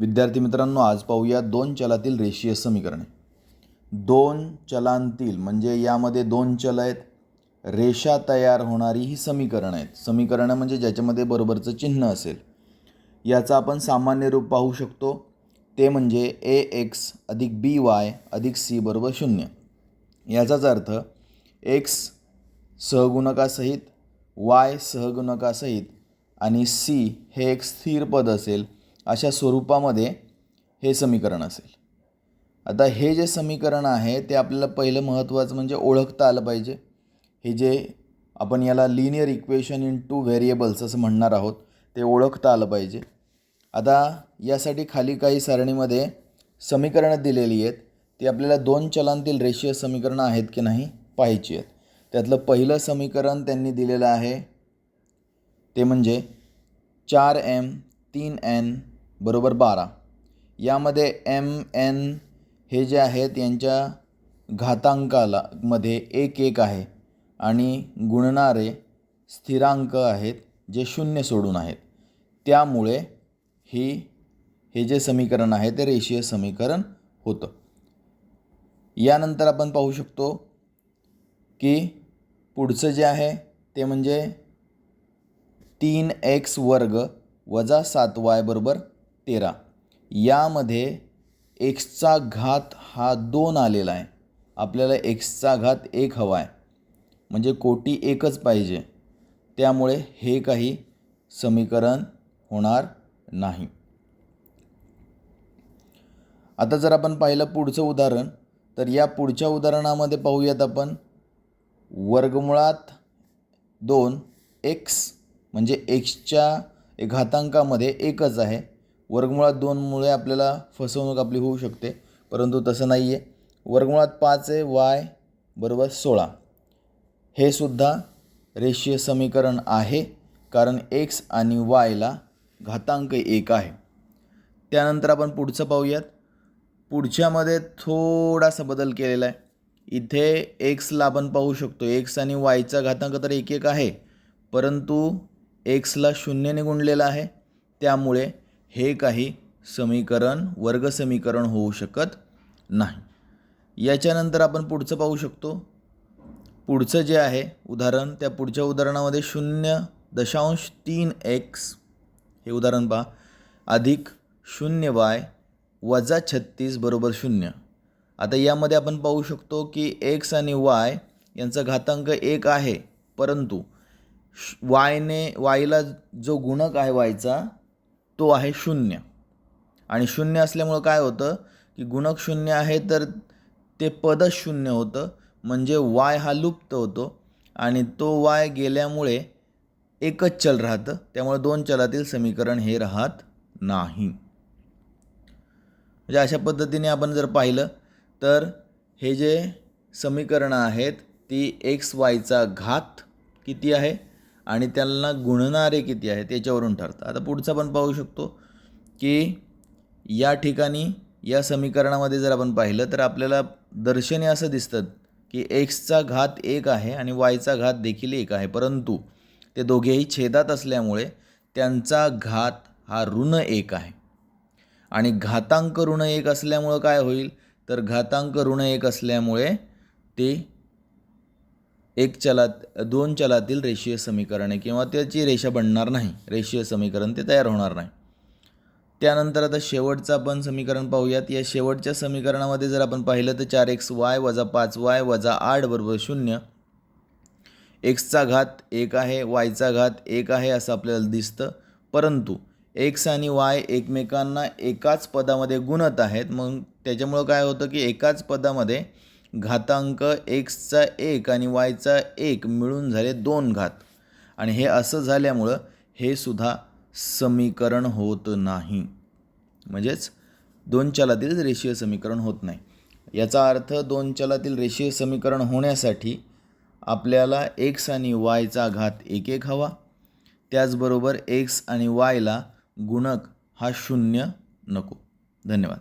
विद्यार्थी मित्रांनो आज पाहूया दोन चलातील रेषीय समीकरणे. दोन चलांतील म्हणजे यामध्ये दोन चल आहेत रेषा तयार होणारी ही समीकरणं आहेत. समीकरणं म्हणजे ज्याच्यामध्ये बरोबरचं चिन्ह असेल. याचा आपण सामान्य रूप पाहू शकतो. ते म्हणजे ए एक्स अधिक बी वाय अधिक सी बरोबर शून्य. याचाच अर्थ एक्स सहगुणकासहित वाय सहगुणकासहित आणि सी हे एक स्थिर पद असेल. अशा स्वरूपामध्ये हे समीकरण असेल. आता हे जे समीकरण आहे ते आपल्याला पहिलं महत्त्वाचं म्हणजे ओळखता आलं पाहिजे. हे जे आपण याला linear equation in two variables असं म्हणणार आहोत ते ओळखता आलं पाहिजे. आता यासाठी खाली काही सारणीमध्ये समीकरणं दिलेली आहेत. ती आपल्याला दोन चलांतील रेषीय समीकरणं आहेत की नाही पाहायची आहेत. त्यातलं पहिलं समीकरण त्यांनी दिलेलं आहे ते म्हणजे चार एम तीन एन बरोबर बारा. यामध्ये एम एन हे जे आहेत यांच्या घातांकाला मध्ये एक एक आहे. आणि गुणणारे स्थिरांक आहेत जे शून्य सोडून आहेत. त्यामुळे ही हे जे समीकरण आहे ते रेषीय समीकरण होतं. यानंतर आपण पाहू शकतो की पुढचं जे आहे ते म्हणजे तीन एक्स वर्ग वजा सात वाय बरोबर तेरा. यामध्ये एक्सचा घात हा दोन आलेला आहे. आपल्याला एक्सचा घात एक हवा आहे. म्हणजे कोटी एकच पाहिजे. त्यामुळे हे काही समीकरण होणार नाही. आता जर आपण पाहिलं पुढचं उदाहरण तर या पुढच्या उदाहरणामध्ये पाहूयात आपण. वर्गमुळात दोन एक्स म्हणजे एक्सच्या घातांकामध्ये एकच आहे. वर्गमुळात दोनमुळे आपल्याला फसवणूक आपली होऊ शकते परंतु तसं नाही आहे वर्गमुळात पाच आहे वाय बरोबर सोळा. हे सुद्धा रेषीय समीकरण आहे कारण एक्स आणि वायला घातांक एक आहे. त्यानंतर आपण पुढचं पाहूयात. पुढच्यामध्ये थोडासा बदल केलेला आहे. इथे एक्सला आपण पाहू शकतो. एक्स आणि वायचा घातांक तर एक एक आहे परंतु एक्सला शून्यने गुणलेला आहे. त्यामुळे हे काही समीकरण वर्ग समीकरण होऊ शकत नाही. याच्यानंतर आपण पुढचं पाहू शकतो. पुढचं जे आहे उदाहरण त्या पुढच्या उदाहरणामध्ये शून्य दशांश तीन एक्स हे उदाहरण पहा अधिक शून्य वाय वजा छत्तीस बरोबर शून्य. आता यामध्ये आपण पाहू शकतो की एक्स आणि वाय यांचा घातांक एक आहे परंतु वायने वायला जो गुणक आहे वायचा तो आहे शून्य. आणि शून्य असल्यामुळं काय होतं की गुणक शून्य आहे तर ते पदच शून्य होतं म्हणजे वाय हा लुप्त होतो आणि तो वाय गेल्यामुळे एकच चल राहतं त्यामुळे दोन चलातील समीकरण हे राहत नाही. म्हणजे अशा पद्धतीने आपण जर पाहिलं तर हे जे समीकरणं आहेत ती एक्स वायचा घात किती आहे? आणि त्यांना गुणणारे किती आहे त्याच्यावरून ठरतं. आता पुढचं आपण पाहू शकतो की या ठिकाणी या समीकरणामध्ये जर आपण पाहिलं तर आपल्याला दर्शने असं दिसतं की एक्सचा घात एक आहे आणि वायचा घात देखील एक आहे. परंतु ते दोघेही छेदात असल्यामुळे त्यांचा घात हा ऋण एक आहे. आणि घातांक ऋण एक असल्यामुळं काय होईल? तर घातांक ऋण एक असल्यामुळे ते एक चलात दोन चलातील रेषीय समीकरणे किंवा त्याची रेषा बनणार नाही. रेषीय समीकरण ते तयार होणार नाही. त्यानंतर आता शेवटचं आपण समीकरण पाहूयात. या शेवटच्या समीकरणामध्ये जर आपण पाहिलं तर चार एक्स वाय वजा पाच वाय वजा आठ बरोबर शून्य. एक्सचा घात एक आहे वायचा घात एक आहे असं आपल्याला दिसतं. परंतु एक्स आणि वाय एकमेकांना एकाच पदामध्ये गुणत आहेत. मग त्याच्यामुळं काय होतं की एकाच पदामध्ये घातांक एक्सचा एक आणि वायचा एक मिळून झाले दोन घात. आणि हे असं झाल्यामुळं हे सुद्धा समीकरण होत नाही. म्हणजेच दोन चलातील रेषीय समीकरण होत नाही. याचा अर्थ दोन चलातील रेषीय समीकरण होण्यासाठी आपल्याला एक्स आणि वायचा घात एक एक हवा. त्याचबरोबर एक्स आणि वायला गुणक हा शून्य नको. धन्यवाद.